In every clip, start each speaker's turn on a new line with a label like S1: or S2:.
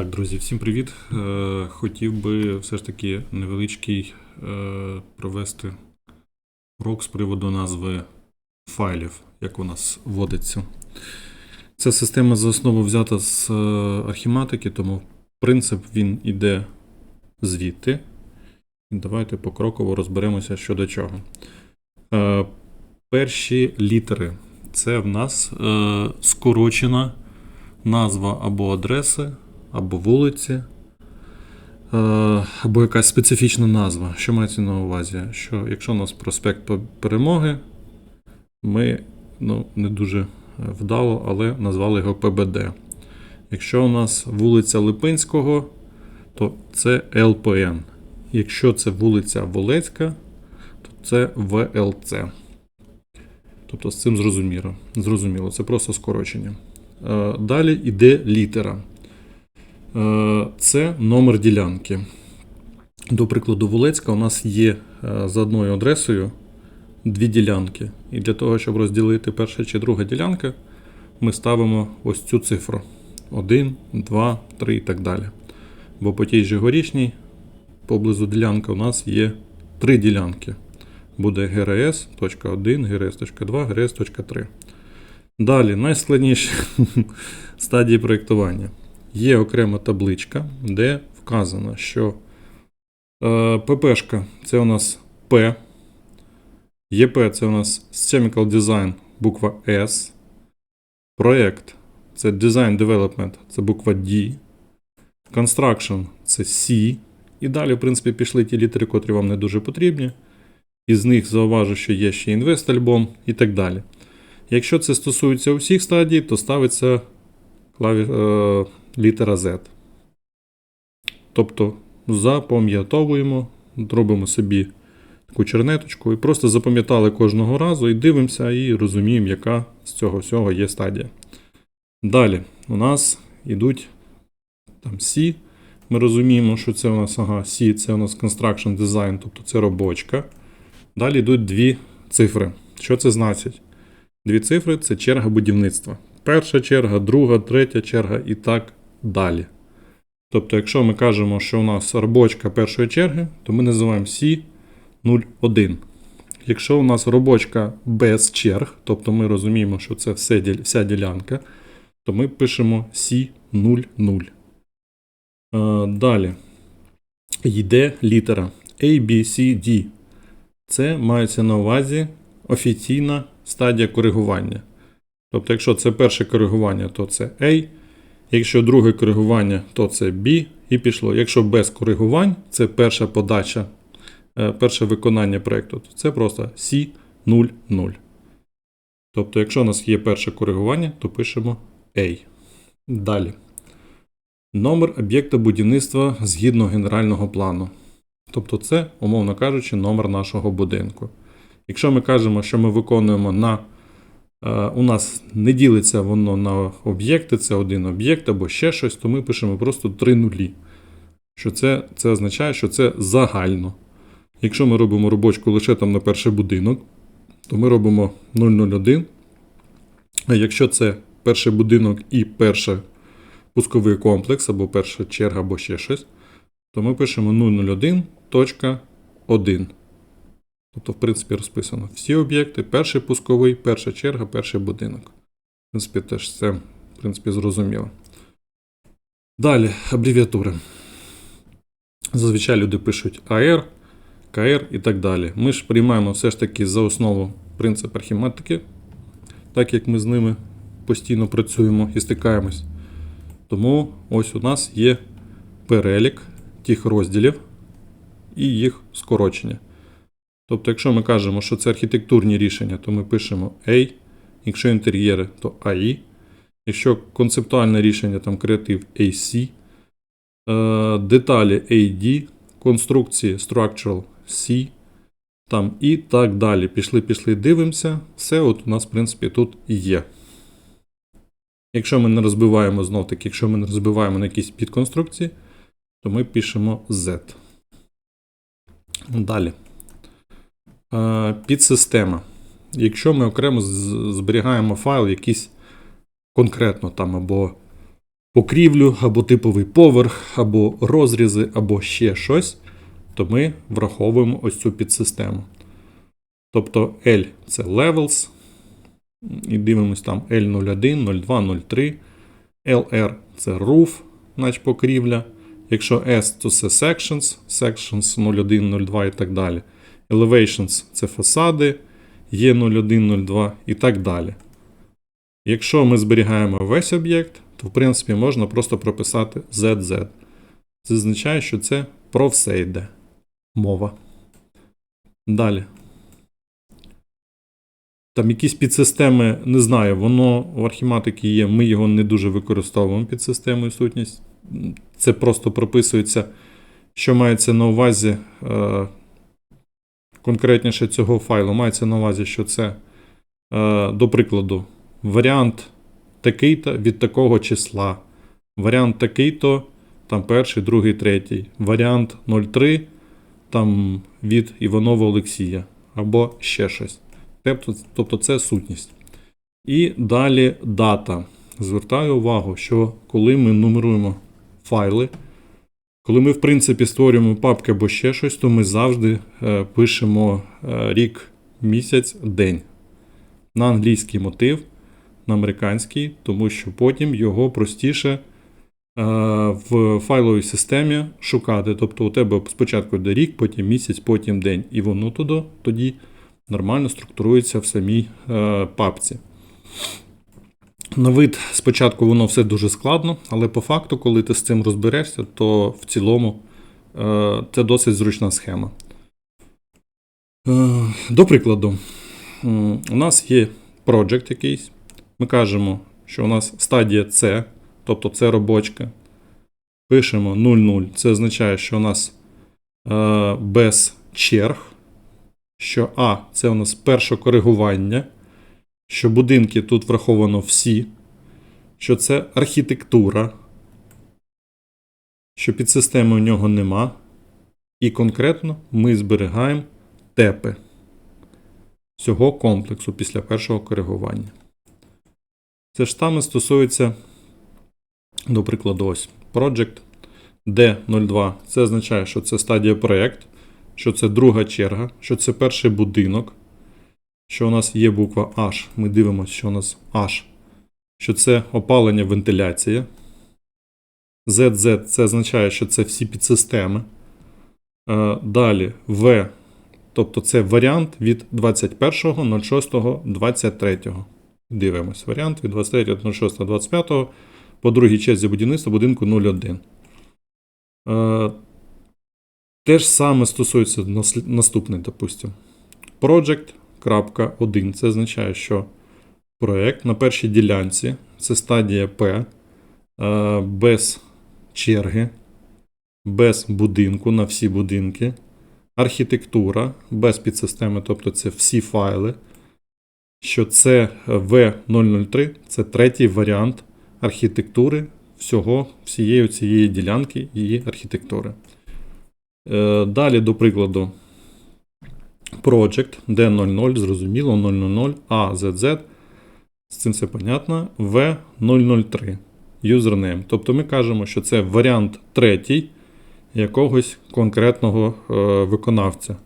S1: Так, друзі, всім привіт. Е, Хотів би все ж таки невеличкий е, провести урок з приводу назви файлів, як у нас вводиться. Ця система за основу взята з е, архіматики, тому принцип він іде звідти. Давайте покроково розберемося щодо чого. Перші літери це в нас скорочена назва або адреси, або вулиці, е, або якась специфічна назва. Що мається на увазі? Що якщо у нас проспект перемоги, ми ну, не дуже вдало, але назвали його ПБД. Якщо у нас вулиця Липинського, то це ЛПН. Якщо це вулиця Волецька, то це ВЛЦ. Тобто з цим зрозуміло. Зрозуміло, це просто скорочення. Е, Далі йде літера. Е, Це номер ділянки. До прикладу, Волецька у нас є е, за одною адресою дві ділянки. І для того, щоб розділити перша чи друга ділянка, ми ставимо ось цю цифру: 1, 2, 3 і так далі. Бо по тій же горішній, поблизу ділянки, у нас є три ділянки. Буде GRS.1, GRS.2, GRS.3. Далі, найскладніші стадії проєктування. Є окрема табличка, де вказано, що е, ППшка це у нас П, ЄП це у нас Chemical Design, буква С, проєкт це Design Development, це буква D, Construction це C. І далі, в принципі, пішли ті літери, котрі вам не дуже потрібні. Із них зауважу, що є ще інвест альбом і так далі. Якщо це стосується усіх стадій, то ставиться е, літера Z. Тобто запам'ятовуємо, робимо собі таку чернеточку і просто запам'ятали кожного разу і дивимося і розуміємо, яка з цього всього є стадія. Далі у нас йдуть там C. Ми розуміємо, що це у нас ага, C це у нас Construction Design, тобто це робочка. Далі йдуть дві цифри. Що це значить? Дві цифри це черга будівництва. Перша черга, друга, третя черга і так далі. Тобто, якщо ми кажемо, що у нас робочка першої черги, то ми називаємо C01. Якщо у нас робочка без черг, тобто ми розуміємо, що це все, вся ділянка, то ми пишемо C00. Е, Далі йде літера A, B, C, D. Це мається на увазі офіційна стадія коригування. Тобто, якщо це перше коригування, то це A. Якщо друге коригування, то це B і пішло. Якщо без коригувань, це перша подача, е, перше виконання проєкту, то це просто C00. Тобто, якщо у нас є перше коригування, то пишемо A. Далі. Номер об'єкта будівництва згідно генерального плану. Тобто, це, умовно кажучи, номер нашого будинку. Якщо ми кажемо, що ми виконуємо на. Е, У нас не ділиться воно на об'єкти, це один об'єкт або ще щось, то ми пишемо просто три нулі. Що це, це означає, що це загально. Якщо ми робимо робочку лише там на перший будинок, то ми робимо 001. А якщо це перший будинок і перший пусковий комплекс, або перша черга, або ще щось, то ми пишемо 001.1. Тобто, в принципі, розписано всі об'єкти, перший пусковий, перша черга, перший будинок. В принципі, теж це в принципі, зрозуміло. Далі, абревіатури. Зазвичай люди пишуть АР, КР і так далі. Ми ж приймаємо все ж таки за основу принцип архіматики, так як ми з ними постійно працюємо і стикаємось. Тому ось у нас є перелік тих розділів і їх скорочення. Тобто, якщо ми кажемо, що це архітектурні рішення, то ми пишемо A, якщо інтер'єри, то AI, якщо концептуальне рішення, там креатив AC, е, деталі AD, конструкції Structural C, там і так далі. Пішли, пішли, дивимося. Все от у нас, в принципі, тут є. Якщо ми не розбиваємо знов таки, якщо ми не розбиваємо на якісь підконструкції, то ми пишемо Z. Далі. Е, Підсистема. Якщо ми окремо зберігаємо файл якийсь конкретно там або покрівлю, або типовий поверх, або розрізи, або ще щось, то ми враховуємо ось цю підсистему. Тобто L це levels, і дивимось там L01, 02, 03, LR це roof, значить покрівля. Якщо S, то це sections, sections 01, 02 і так далі. Elevations це фасади, E01, 02 і так далі. Якщо ми зберігаємо весь об'єкт, то в принципі можна просто прописати ZZ. Це означає, що це про все йде мова. Далі. Там якісь підсистеми, не знаю, воно в архіматики є, ми його не дуже використовуємо під системою сутність. Це просто прописується, що мається на увазі е, конкретніше цього файлу. Мається на увазі, що це, е, до прикладу, варіант такий-то від такого числа. Варіант такий-то, там перший, другий, третій. Варіант 03 там від Іванова Олексія. Або ще щось. Тобто, тобто це сутність. І далі дата. Звертаю увагу, що коли ми нумеруємо файли, коли ми, в принципі, створюємо папки або ще щось, то ми завжди е, пишемо е, рік, місяць, день. На англійський мотив, на американський, тому що потім його простіше е, в файловій системі шукати. Тобто у тебе спочатку йде рік, потім місяць, потім день. І воно туди, тоді нормально структурується в самій папці. На вид спочатку воно все дуже складно, але по факту, коли ти з цим розберешся, то в цілому е, це досить зручна схема. Е, до прикладу, у нас є project якийсь. Ми кажемо, що у нас стадія C, тобто це робочка. Пишемо 0,0. Це означає, що у нас е, без черг що А це у нас перше коригування, що будинки тут враховано всі, що це архітектура, що підсистеми у нього нема. І конкретно ми зберігаємо тепи всього комплексу після першого коригування. Це ж саме стосується, до прикладу, ось Project D02. Це означає, що це стадія проєкт що це друга черга, що це перший будинок, що у нас є буква H. Ми дивимося, що у нас H, що це опалення вентиляція. ZZ це означає, що це всі підсистеми. Е, Далі В, тобто це варіант від 21.06.23. Дивимось варіант від 23.06.25 по другій черзі будівництва будинку 01. Е, те ж саме стосується наступний, допустимо. Project.1. Це означає, що проєкт на першій ділянці це стадія P, е, без черги, без будинку на всі будинки, архітектура без підсистеми, тобто це всі файли. Що це V003, це третій варіант архітектури всього, всієї цієї ділянки її архітектури. Е, Далі, до прикладу, Project D00, зрозуміло, 000, AZZ. З цим все понятно. V003 username. Тобто ми кажемо, що це варіант третій якогось конкретного е, виконавця.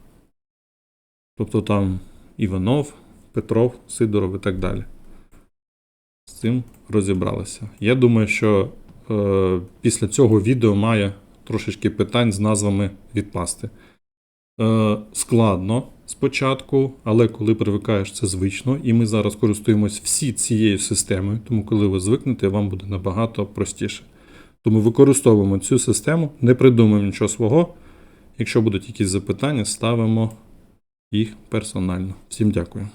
S1: Тобто там Іванов, Петров, Сидоров і так далі. З цим розібралися. Я думаю, що е, після цього відео має трошечки питань з назвами відпасти. Е, складно спочатку, але коли привикаєш, це звично, і ми зараз користуємось всі цією системою, тому коли ви звикнете, вам буде набагато простіше. Тому використовуємо цю систему, не придумуємо нічого свого. Якщо будуть якісь запитання, ставимо їх персонально. Всім дякую.